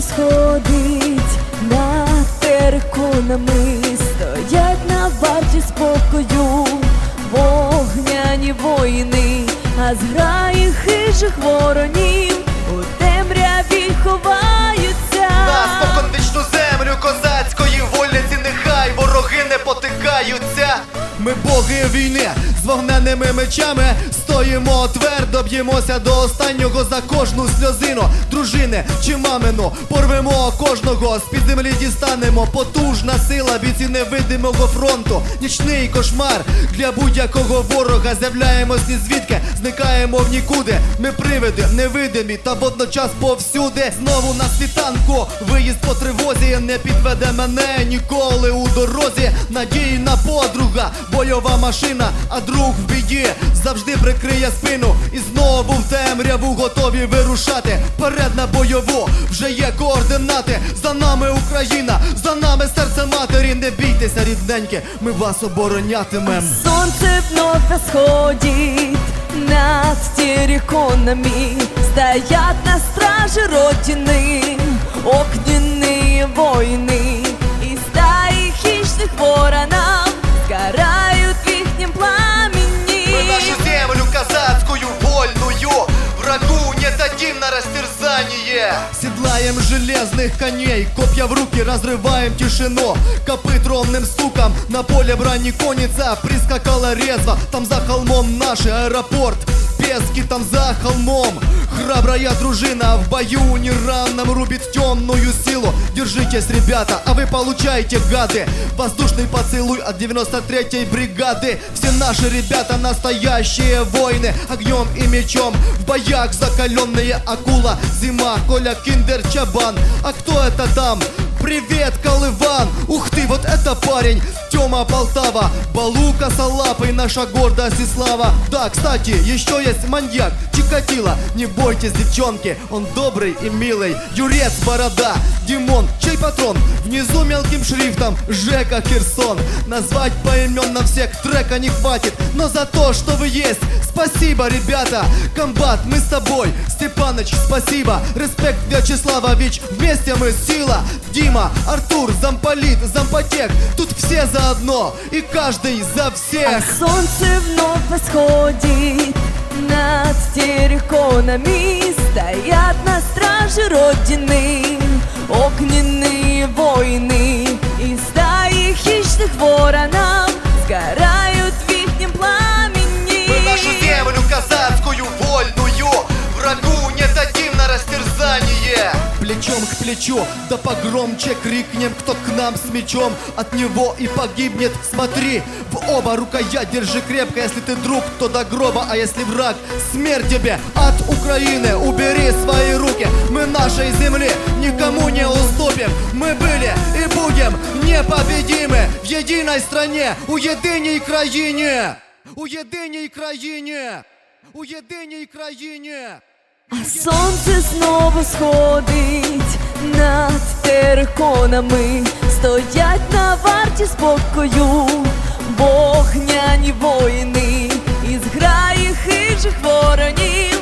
сходить над териконами, стоять на варті спокою, вогняні воїни, а зграї хижих воронів у темряві ховаються. На споконвічну землю козацької вольниці нехай вороги не потикаються. Ми боги війни з вогненними мечами стоїмо твердо, б'ємося до останнього за кожну сльозину. Дружини чи мамину порвемо кожного, з-під землі дістанемо. Потужна сила бійці невидимого фронту. Нічний кошмар для будь-якого ворога. З'являємось ні звідки, зникаємо в нікуди. Ми привиди, невидимі та водночас повсюди. Знову на світанку. Виїзд по тривозі не підведе мене ніколи у дорозі. Надійна подруга, бойова машина, а друг в біді завжди прикриє спину. І знову в темряву готові вирушати. Перед на бойову вже є координати. За нами Україна, за нами серце матері. Не бійтеся, рідненькі, ми вас оборонятимем. Солнце вновь восходит над терриконами Стоят на страже Родины огненные войны И стаи хищных воронов не дадим на растерзание. Седлаем железных коней Копья в руки разрываем тишину. Копыт ровным стуком На поле брани конница. Прискакала резво Там за холмом наш аэропорт Пески там за холмом. Храбрая дружина в бою неравном рубит темную силу. Держитесь, ребята, а вы получаете, гады. Воздушный поцелуй от 93-й бригады. Все наши ребята настоящие воины. Огнем и мечом в боях закаленные акула. Зима, Коля, Киндер, Чабан. А кто это там? Привет, Колыван! Ух ты, вот это парень! Тёма Полтава, Балу Косолапый, наша гордость и слава. Да, кстати, еще есть маньяк, Чикатило. Не бойтесь, девчонки, он добрый и милый. Юрец Борода, Димон, чей патрон? Внизу мелким шрифтом Жека Херсон. Назвать поименно всех трека не хватит, но за то, что вы есть, спасибо, ребята. Комбат, мы с тобой. Степаныч, спасибо. Респект, Вячеславович, вместе мы сила. Дима, Артур, замполит, зампотек. Тут все заодно, и каждый за А всех. солнце вновь восходит над терриконами Стоят на страже Родины огненные войны Плечом к плечу, да погромче крикнем Кто к нам с мечом, от него и погибнет Смотри, в оба рукоять держи крепко Если ты друг, то до гроба, а если враг Смерть тебе от Украины Убери свои руки, мы нашей земли Никому не уступим Мы были и будем непобедимы В единой стране, у єдиній країні У єдиній країні У єдиній країні А сонце знову сходить над териконами, стоять на варті спокою, вогняні воїни, із зграї хижих воронів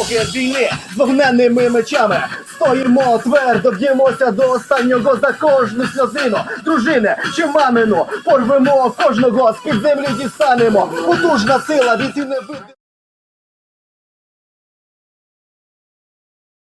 Боги війни з вогненними мечами. Стоїмо твердо, б'ємося до останнього за кожну сльозину. Дружини чи мамину, порвемо кожного, з-під землі дістанемо. Потужна сила, від і не